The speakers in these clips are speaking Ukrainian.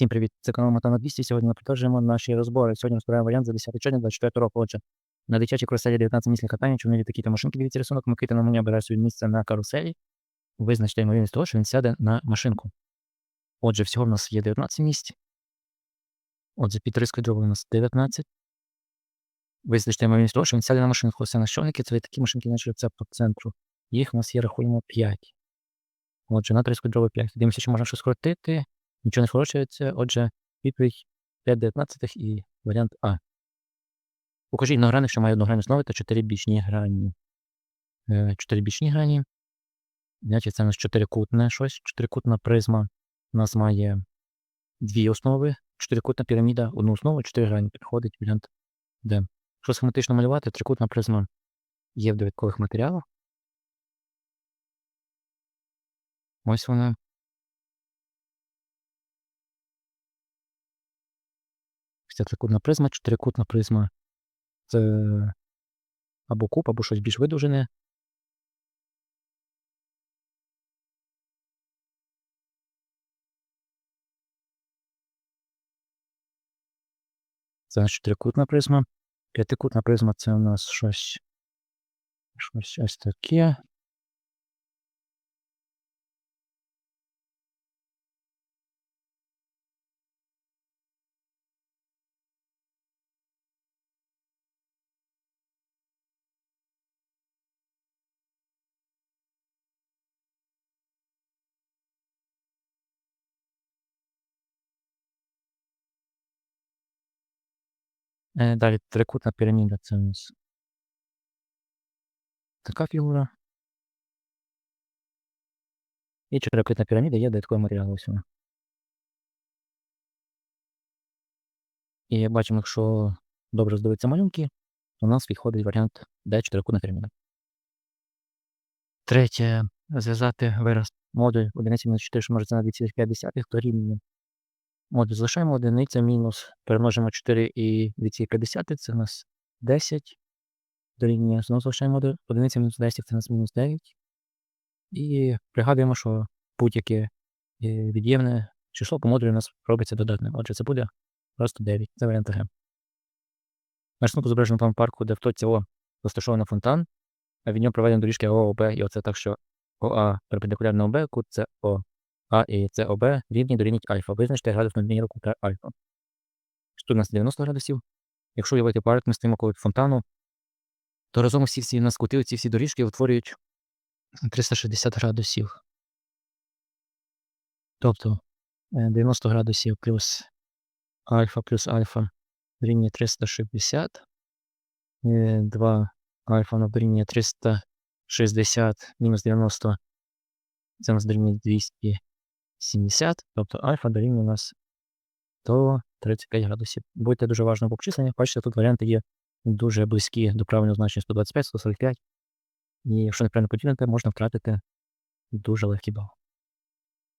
Всім привіт! Це канал Мата на 200. Сьогодні ми продовжуємо наші розбори. Сьогодні розбираємо варіант за 10 червня 24 року. Отже, на дитячій каруселі 19 місць катання, чорнилі такі та машинки, дивіться рисунок, Микита на мені обирає собі місце на каруселі. Визначте ймовірність того, що він сяде на машинку. Отже, всього в нас є 19 місць. Отже, під рискою дробу у нас 19. Визначте ймовірність того, що він сяде на машинку. Це на щоники, це такі машинки, наче це по центру. Їх у нас є, рахуємо 5. Отже, на 30 дробу 5. Дивимося, що можна щось скоротити. Нічого не скорочується. Отже, відповідь 5 19 і варіант А. Покажіть одногранник, що має одногранні основи та 4 бічні грані. 4 бічні грані. Значить, це у нас чотирикутне щось. Чотирикутна призма у нас має дві основи. Чотирикутна піраміда, одну основу, 4 грані. Підходить варіант Д. Якщо схематично малювати, трикутна призма є в довідкових матеріалах. Ось вона. Це трикутна призма, чотирикутна призма. Це або куб, або щось більш видовжене. Це чотирикутна призма. П'ятикутна призма це у нас щось. Щось ось таке. Далі трикутна піраміда це у нас така фігура. І чотирикутна піраміда є додатковий матеріал ось вона. І бачимо, якщо добре здивитися малюнки, то у нас підходить варіант Д чотирикутна піраміда. Третє. Зв'язати вираз модуль одиниці мінус 4, що множиться на 2,5 дорівнює. Отже, залишаємо одиниця мінус, перемножимо 4 і 2,5, це у нас 10. Дорівнює, знову залишаємо один- одиниця мінус 10, це у нас мінус 9. І пригадуємо, що будь-яке е, від'ємне число по модулю у нас робиться додатним. Отже, це буде просто 9. Це варіант Г. На рисунку зображено план парку, де в точці О розташовано фонтан, а від нього проведено доріжки ООБ, і оце так, що ОА перпендикулярно ОБ, кут це О. А і це ОБ рівні дорівнюють альфа. Визначте градус надміру кута альфа. Тут у нас 90 градусів. Якщо уявити ми стоїмо коло фонтану, то разом всі всі у нас кути, ці всі доріжки утворюють 360 градусів. Тобто е, 90 градусів плюс альфа плюс альфа дорівнює 360. 2 альфа на дорівнює 360 мінус 90. Це у нас дорівнює 270. Тобто альфа дорівнює у нас до 35 градусів. Будьте дуже уважні в обчисленнях. Бачите, тут варіанти є дуже близькі до правильного значення 125, 145. І якщо неправильно поділити, можна втратити дуже легкий бал.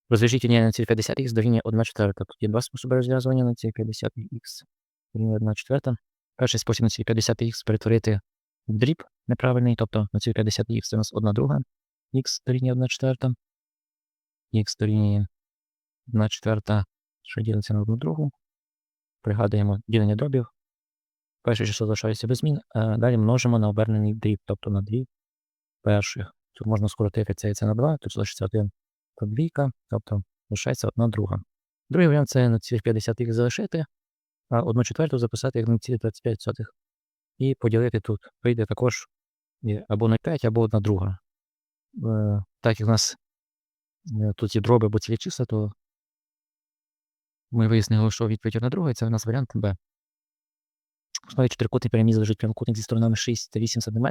Розв'яжіть на ціль 50х дорівнює 1 четверта. Тут є два способи розв'язування на ціль 50х. Дорівнює 1 четверта. Перший спосіб на ціль 50х перетворити в дріб неправильний, тобто на ціль 50х це у нас 1 друга, х дорівнює 1 четверта, х дорівнює 1 четверта, що ділиться на 1 другу. Пригадуємо ділення дробів. Перше число залишається без змін, а далі множимо на обернений дріб, тобто на 2 перших. Тут можна скоротити це і це на 2, тут залишиться 1 та двійка, тобто лишається 1 друга. Другий варіант це на цілих 50 їх залишити, а 1 четверту записати як 0,25. І поділити тут. Вийде також або 0,5, або 1 друга. Е, Так як в нас е, тут є дроби або цілі числа, то ми вияснили, що відповідь 1 друга, це у нас варіант Б. В основі чотирикутної піраміди лежить прямокутник зі сторонами 6 та 8 см,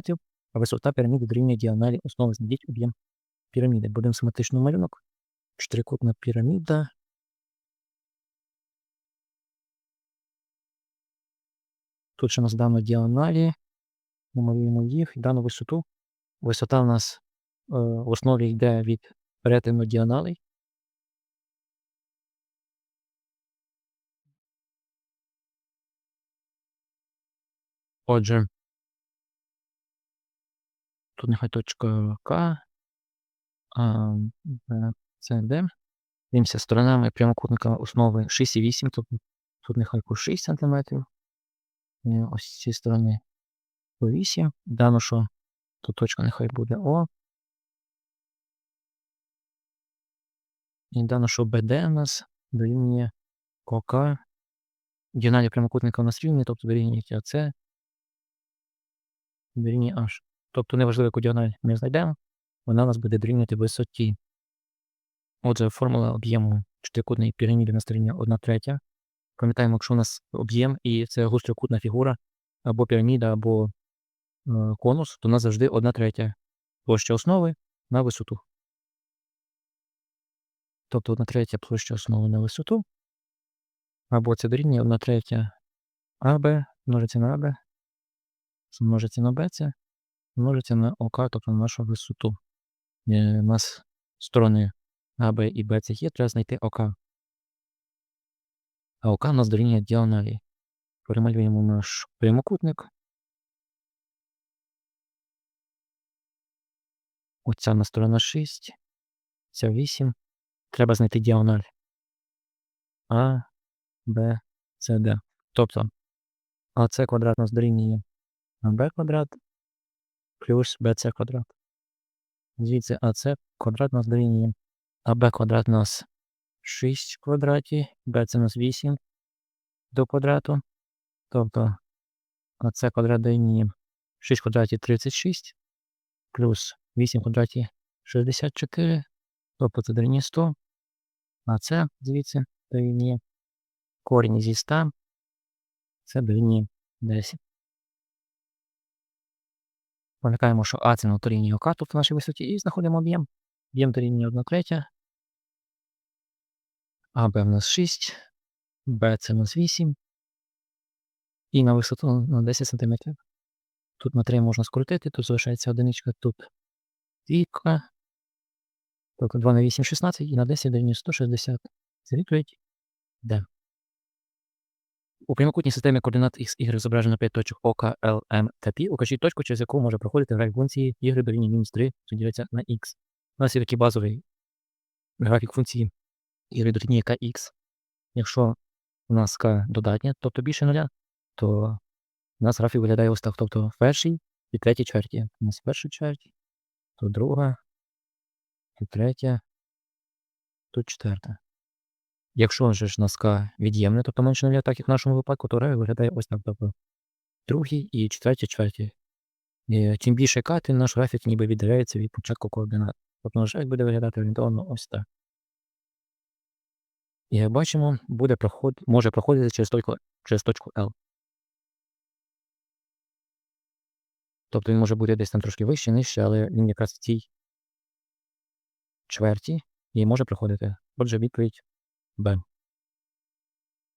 а висота піраміди дорівнює діагоналі основи. Знайдіть об'єм піраміди. Будемо схематичний малюнок. Чотирикутна піраміда. Тут ще у нас дано діагоналі. Намалюємо їх, дану висоту. Висота у нас е, в основі йде від перетину діагоналей. Отже, тут нехай точка К, а Б, С. Дивимося сторонами прямокутника основи 6,8, тобто тут нехай по 6 см. Ось з цієї сторони по 8. Дано, що тут точка нехай буде О. І дано, що БД у нас дорівнює ОК. Діагоналі прямокутника у нас рівні, тобто дорівнює АЦ. Дорівнює H. Тобто неважливо, яку діагональ ми знайдемо, вона у нас буде дорівнювати висоті. Отже, формула об'єму чотирикутної піраміди на стороні 1 третя. Пам'ятаємо, якщо у нас об'єм і це гострокутна фігура, або піраміда, або е, конус, то у нас завжди 1 третя площа основи на висоту. Тобто 1 третя площа основи на висоту. Або це дорівнює 1 третя АБ множиться на АБ, множиться на БЦ, множиться на ОК, тобто на нашу висоту. Е, У нас сторони АБ і БЦ є, треба знайти ОК. А ОК у нас дорівнює діагоналі. Перемалюємо наш прямокутник. Оця на сторона 6, ця 8. Треба знайти діагональ. А, Б, С, Д. Тобто АС квадрат у нас дорівнює АБ квадрат плюс БЦ квадрат. Звідси АС квадрат у нас дорівнює АБ квадрат у нас 6 в квадраті, БЦ у нас 8 до квадрату. Тобто АС квадрат дорівнює 6 в квадраті 36 плюс 8 в квадраті 64, тобто це дорівнює 100. А це звідси дорівнює корінь зі 100, це дорівнює 10. Пам'ятаємо, що А це на дорівнює ОК тут в нашій висоті, і знаходимо об'єм. Об'єм дорівнює 1 третя. АБ в нас 6, Б це в нас 8. І на висоту на 10 см. Тут на 3 можна скрутити, тут залишається одиничка, тут двійка. Тобто 2 на 8 16 і на 10 дорівнює 160. Це відповідь. У прямокутній системі координат X, Y зображено 5 точок ОК, L, M та P. Укажіть точку, через яку може проходити графік функції Y дорівнює мінус 3, що ділиться на X. У нас є такий базовий графік функції Y дорівнює KX. Якщо у нас K додатня, тобто більше нуля, то у нас графік виглядає ось так. Тобто в першій і третій чверті. У нас перша чверть, тут друга, тут третя, тут четверта. Якщо ж К від'ємне, тобто менше нуля, так як в нашому випадку, то графік виглядає ось так. Тобто другій і четвертій чверті. І чим більше К, наш графік ніби віддаляється від початку координат. Тобто наш графік буде виглядати орієнтовно ось так. І як бачимо, буде проход, може проходити через точку, через точку L. Тобто він може бути десь там трошки вище, нижче, але він якраз в цій чверті і може проходити. Отже, відповідь Б.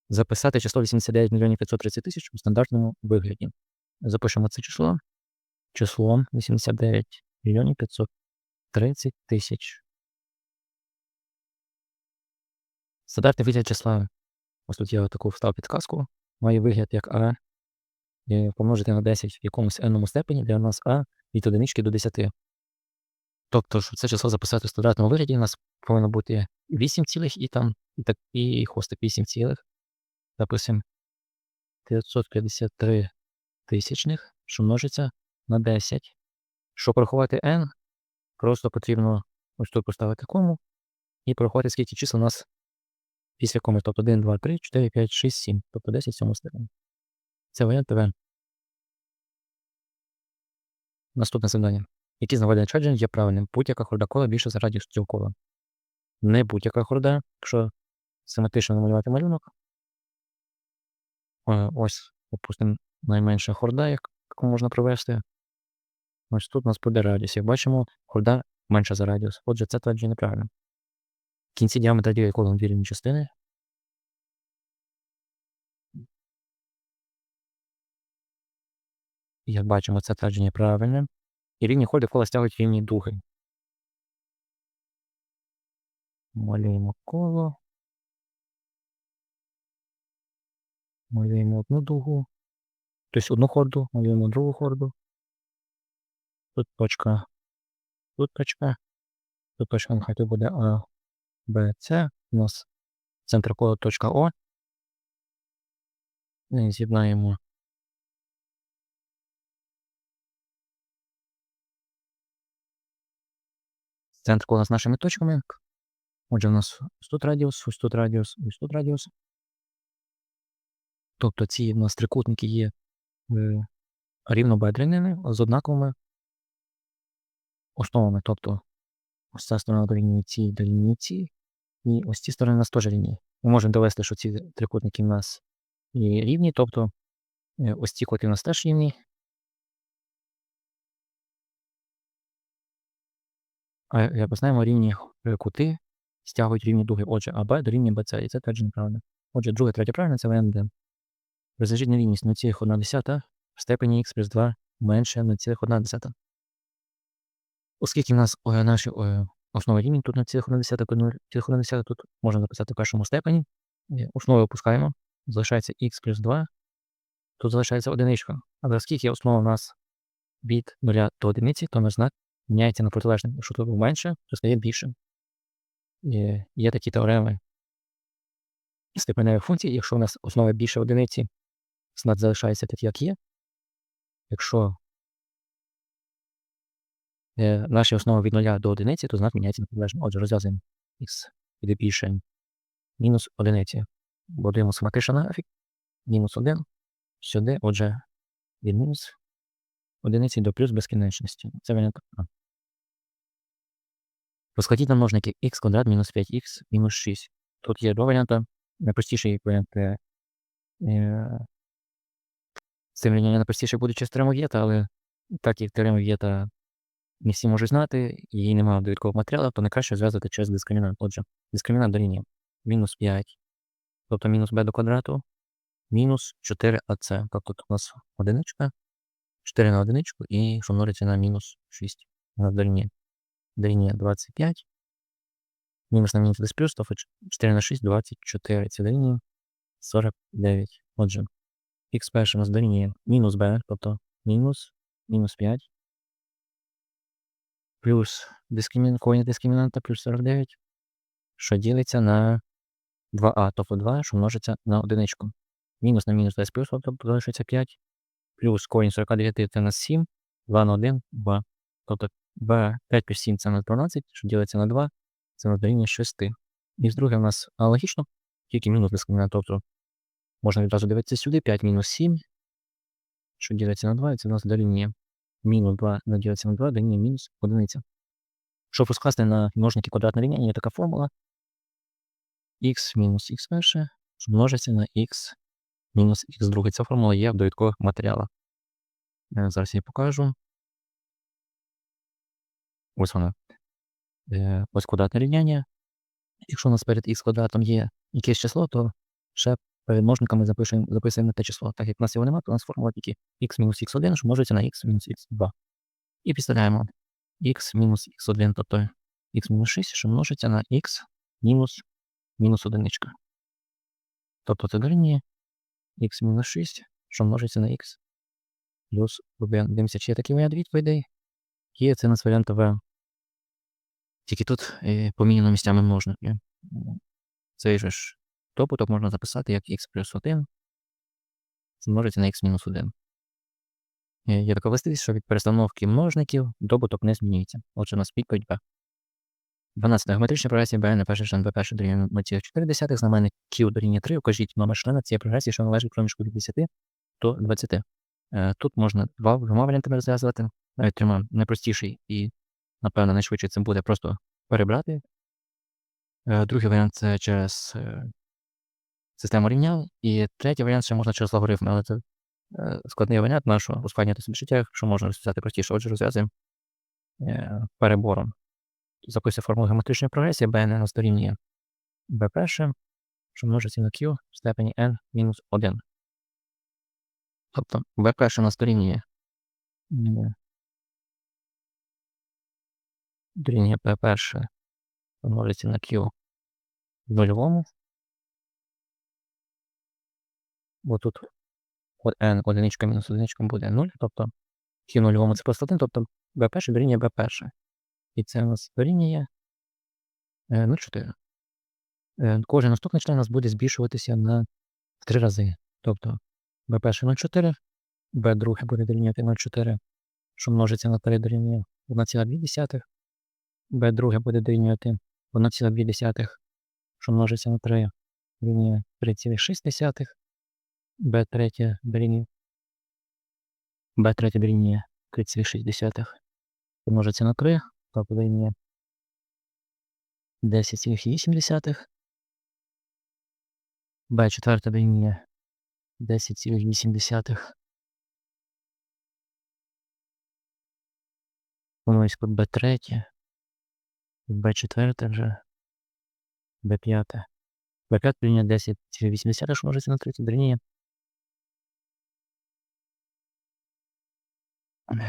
Записати число 89 мільйонів 530 тисяч у стандартному вигляді. Запишемо це число. Число 89 мільйонів 530 тисяч. Стандартний вигляд числа. Ось тут я таку встав підказку. Має вигляд як А. І помножити на 10 в якомусь n степені для нас А від одинички до 10. Тобто, щоб це число записати в стандартному вигляді, у нас повинно бути 8 цілих і там, і так, і хвостик 8 цілих. Записуємо 953 тисячних, що множиться на 10. Щоб порахувати n, просто потрібно ось тут поставити кому і порахувати, скільки чисел у нас після коми. Тобто 1, 2, 3, 4, 5, 6, 7. Тобто 10 в цьому степені. Це варіант ТВ. Наступне завдання. Які з наведення чаджень є правильним? Будь-яка хорда кола більше за радіус цього кола. Не будь-яка хорда, якщо симетрично намалювати малюнок. Е, Ось, допустимо, найменша хорда, яку можна провести. Ось тут у нас буде радіус. Як бачимо, хорда менша за радіус. Отже, це твердження неправильно. В кінці діаметра діє колом дві рівні частини. Як бачимо, це твердження правильне. І рівні ходи кола стягують рівні дуги. Малюємо коло. Малюємо одну дугу. Тобто одну хорду, малюємо другу хорду. Тут точка. Тут точка. Тут точка нехай тут буде А, Б, С. у нас центр кола точка О. І З'єднаємо центр кола з нашими точками. Отже, у нас ось тут радіус, ось тут радіус, ось тут радіус. Тобто ці у нас трикутники є е, рівнобедреними з однаковими основами. Тобто ось ця сторона дорівнює цій дорівнює цій, і ось ці сторони у нас теж рівні. Ми можемо довести, що ці трикутники у нас є рівні, тобто е, ось ці коти у нас теж рівні. А як ми знаємо, рівні е, кути стягують рівні дуги. Отже, АБ дорівнює БЦ, і це теж неправильно. Отже, друге, третє правильно, це варіант Д. Розв'яжіть нерівність 0,1 в степені х плюс 2 менше 0,1. Оскільки в нас е, наші е, основи рівні, тут 0,1 то 0,1 тут можна записати в першому степені. Е, Основи опускаємо, залишається х плюс 2, тут залишається одиничка. Але оскільки основа у нас від 0 до 1, то наш знак міняється на протилежний. Був менше, то стає більше. Є, є такі теореми степеневих функцій. Якщо у нас основа більше одиниці, знак залишається такий, як є. Якщо е, наші основи від 0 до 1, то знак міняється на протилежний. Отже, розв'язуємо х буде більше мінус одиниці. Будуємо схематичний графік. Мінус 1 сюди, отже, від мінус одиниці до плюс безкінечності. Це А. Розкладіть на множники х квадрат мінус 5х мінус 6. Тут є два варіанти. Найпростіший варіант е, е, цим рівняння найпростіше буде через теорему Вєта, але так як теорему Вєта не всі можуть знати, і її немає довідкового матеріалу, то найкраще зв'язати через дискримінант. Отже, дискримінант дорівнює мінус 5, тобто мінус b до квадрату, мінус 4ac. Тобто тут у нас одиничка, 4 на одиничку і що на мінус 6. У нас дорівнює дорівнює 25. Мінус на мінус десь плюс, тобто 4 на 6, 24. Це дорівнює 49. Отже, х перше у нас дорівнює мінус b, тобто мінус, мінус 5. Плюс дискримін... корінь дискримінанта плюс 49, що ділиться на 2а, тобто 2, що множиться на одиничку. Мінус на мінус 10 плюс, тобто залишиться 5. Плюс корінь 49 це у нас 7, 2 на 1, 2. Тобто 2, 5 плюс 7 це на 12, що ділиться на 2, це на дорівнює 6. І з друге у нас аналогічно, тільки мінус дискримінант, тобто можна відразу дивитися сюди, 5 мінус 7, що ділиться на 2, і це у нас дорівнює мінус 2 на ділиться на 2 дорівнює мінус 1. Щоб розкласти на множники квадратне рівняння, є така формула х мінус х перше, що множиться на х мінус х друге. Ця формула є в довідкових матеріалах. Е, Зараз я покажу. Ось вона. Е, Ось квадратне рівняння. Якщо у нас перед х квадратом є якесь число, то ще перед множниками запишемо, записуємо те число. Так як в нас його немає, то у нас формула тільки х мінус х1, що множиться на х мінус х2. І підставляємо х мінус х1, тобто х мінус 6, що множиться на х мінус мінус одиничка. Тобто це дорівнює х мінус 6, що множиться на х плюс 1. Дивимося, чи є такий варіант відповідей. Є це у нас варіант В. Тільки тут поміняно місцями множники. Цей же ж добуток можна записати як х плюс 1 змножиться на х мінус 1. Е, Є така властивість, що від перестановки множників добуток не змінюється. Отже, у нас відповідь Б. 12. Геометрична прогресія b на перший член b перший дорівнює 0,4, знаменник Q дорівнює 3. Укажіть номер члена цієї прогресії, що належить проміжку від 10 до 20. Е, Тут можна два двома варіантами розв'язувати, навіть трьома найпростіший і, напевно, найшвидше це буде просто перебрати. Е, Другий варіант це через е, систему рівнянь. І третій варіант ще можна через логарифми, але це складний варіант нашого ускладнювати собі життя, що можна розв'язати простіше. Отже, розв'язуємо перебором. Записує формулу геометричної прогресії, b не нас дорівнює b перше, що множиться на q в степені n мінус 1. Тобто b перше нас дорівнює дорівнює b перше множиться на q в нульовому. Бо тут от n одиничка мінус одиничка буде 0, тобто q нульовому це просто 1, тобто b перше дорівнює b перше. І це у нас дорівнює е, 0,4. е, кожен наступний член у нас буде збільшуватися на 3 рази. Тобто b1 0,4, b2 буде дорівнювати 0,4, що множиться на 3 дорівнює 1,2, b2 буде дорівнювати 1,2, що множиться на 3 дорівнює 3,6, b3 дорівнює b3 дорівнює 3,6 помножиться на 3, тобто дорівнює 10,8. b4 дорівнює 10,8. Помножить по b3, b4 вже, b5. b5 дорівнює 10,8, що множиться на 30, дорівнює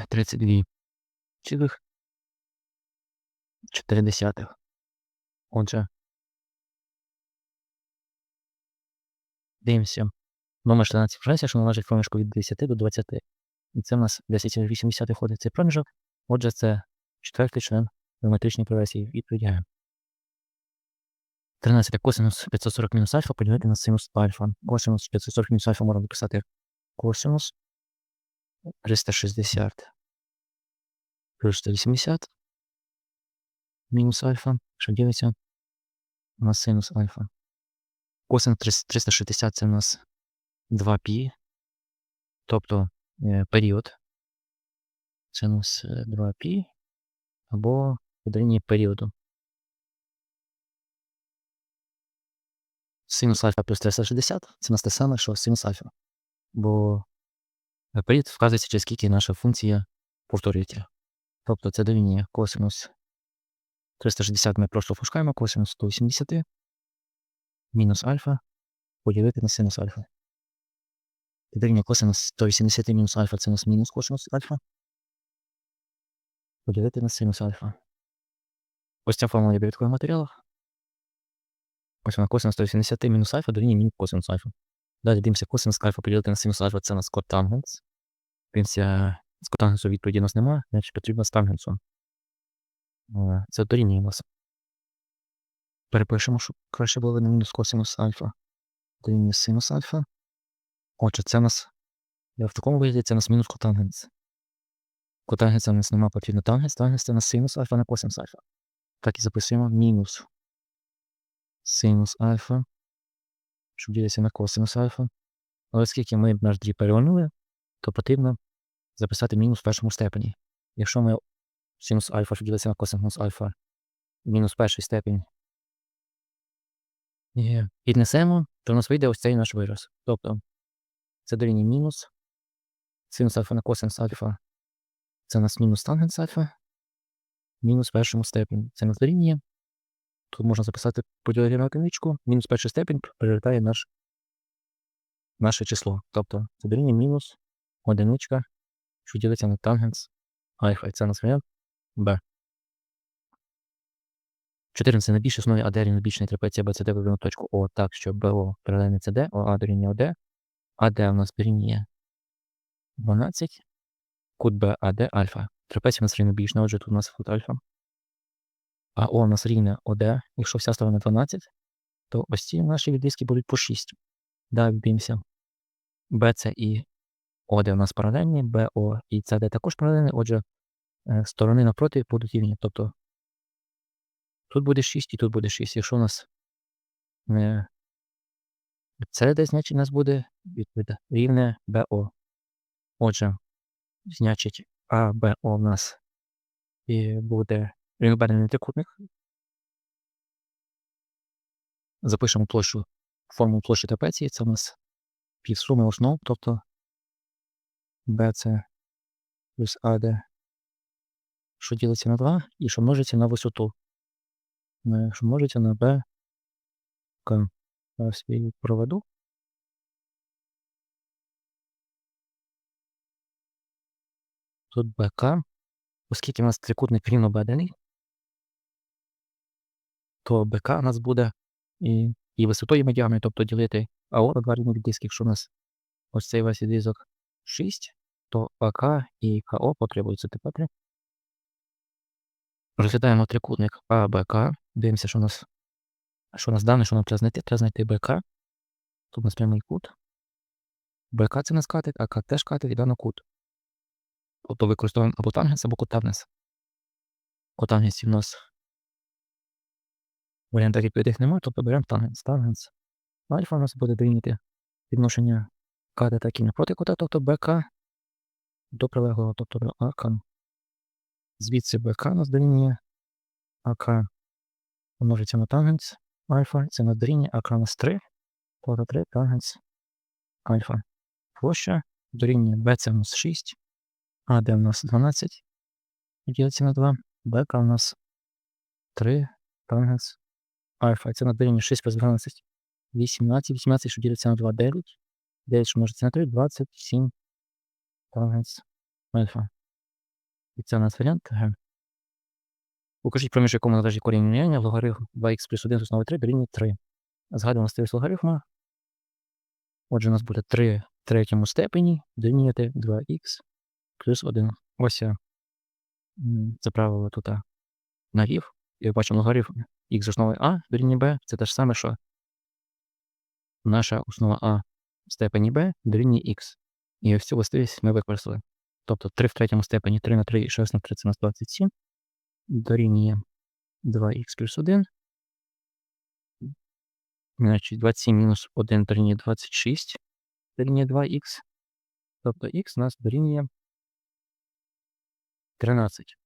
32 цілих 4 десятих. Отже, дивимося. Номер 14 вважається, що належить проміжку від 10 до 20. І це в нас 10,8 ходить цей проміжок. Отже, це четвертий член геометричної прогресії. Відповідь Г. 13. Косинус 540 мінус альфа поділити на синус альфа. Косинус 540 мінус альфа можна дописати косинус 360 плюс 180 мінус альфа, що ділиться на синус альфа. Косинус 360 це у нас 2π, тобто е, період. Це у нас 2π або подорівнює періоду. Синус альфа плюс 360 це у нас те саме, що синус альфа. Бо період вказується, через скільки наша функція повторюється. Тобто це дорівнює косинус 360 ми просто опускаємо косинус 180 мінус альфа поділити на синус альфа. Дорівнює косинус 180 мінус альфа це у нас мінус косинус альфа. Поділити на синус альфа. Ось ця формула є в матеріалах. Ось вона косинус 180 мінус альфа дорівнює мінус косинус альфа. Далі дивимося косинус альфа поділити на синус альфа це у нас котангенс. Дивимося, з котангенсу відповіді у нас немає, значить потрібно з тангенсом. Е, Це дорівнює. Перепишемо, щоб краще було видно мінус косинус альфа. Дорівнює синус альфа. Отже, це у нас в такому вигляді це у нас мінус котангенс. Котангенса у нас немає потрібно тангенс. Тангенс це у нас синус альфа на косинус альфа. Так і записуємо мінус синус альфа, що ділиться на косинус альфа. Але оскільки ми наш дріб перевернули, то потрібно записати мінус в першому степені. Якщо ми синус альфа, що ділиться на косинус альфа, мінус перший степень і піднесемо, то у нас вийде ось цей наш вираз. Тобто це дорівнює мінус синус альфа на косинус альфа. Це у нас мінус тангенс альфа. Мінус першому степені. Це нас дорівнює. Тут можна записати поділити на одиничку. Мінус перший степень перевертає наш, наше число. Тобто це дорівнює мінус одиничка, що ділиться на тангенс альфа. І це у нас варіант Б. 14 найбільшій основі АД рівнобічної трапеції АБЦД вибрано точку О так, що БО паралельне ЦД, ОА дорівнює ОД, АД у нас дорівнює 12, кут БАД альфа. Трапеція у нас рівнобічна, отже тут у нас кут альфа. А О у нас рівне ОД, якщо вся сторона 12, то ось ці наші відрізки будуть по 6. Далі дивимося. БЦ і ОД у нас паралельні, БО і ЦД також паралельні, отже, сторони напроти будуть рівні. Тобто тут буде 6 і тут буде 6. Якщо у нас е, ЦД, значить у нас буде відповідь рівне БО. Отже, значить, АБО у нас і буде рівнобедрений трикутник. Запишемо площу, формулу площі трапеції. Це у нас півсуми основ, тобто BC плюс AD, що ділиться на 2 і що множиться на висоту. Що множиться на B. Зараз я проведу. Тут БК. Оскільки у нас трикутник рівнобедрений, то БК у нас буде і, і висотою і медіаною, тобто ділити АО на два рівних диски. Якщо у нас ось цей весь відрізок 6, то АК і КО потребуються тепер. Розглядаємо трикутник АБК. Дивимося, що у нас що у нас дане, що нам треба знайти? Треба знайти БК. Тут у нас прямий кут. БК це у нас катет, а КТ теж катет і дано кут. Тобто використовуємо або тангенс, або котангенс. Котангенсів у нас варіантів відповідних немає, тобто беремо тангенс. Тангенс. Альфа у нас буде дорівнювати відношення катета і напроти кота, тобто БК до прилеглого, тобто до АК. Звідси БК нас дорівнює АК помножиться на тангенс альфа, це на дорівнює АК нас 3, тобто 3 тангенс альфа. Площа дорівнює B це у нас 6, АД у нас 12, ділиться на 2, БК у нас 3 тангенс альфа. Це на дорівнює 6 плюс 12, 18, 18, що ділиться на 2, 9, 9, що множиться на 3, 27 тангенс альфа. І це у нас варіант Г. Укажіть проміж якому належить корінь рівняння логарифм 2х плюс 1 з основи 3 дорівнює 3. Згадуємо стилість логарифма. Отже, у нас буде 3 в третьому степені дорівнювати 2х плюс 1. Ось я м, заправив тут а, налів. І бачимо логарифм х з основи а дорівнює b. Це те ж саме, що наша основа а в степені b дорівнює х. І ось цю властивість ми використали. Тобто 3 в третьому степені 3 на 3 і 6 на 3 це у нас 27 дорівнює 2х плюс 1. Значить, 27 мінус 1 дорівнює 26 дорівнює 2х. Тобто х у нас дорівнює 13.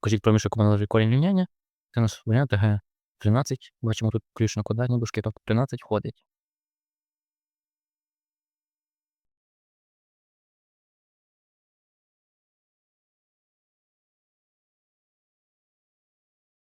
Кажіть проміжок, належить корінь рівняння. Це у нас варіант Г. 13. Бачимо тут ключно квадратні дужки, тобто 13 входить.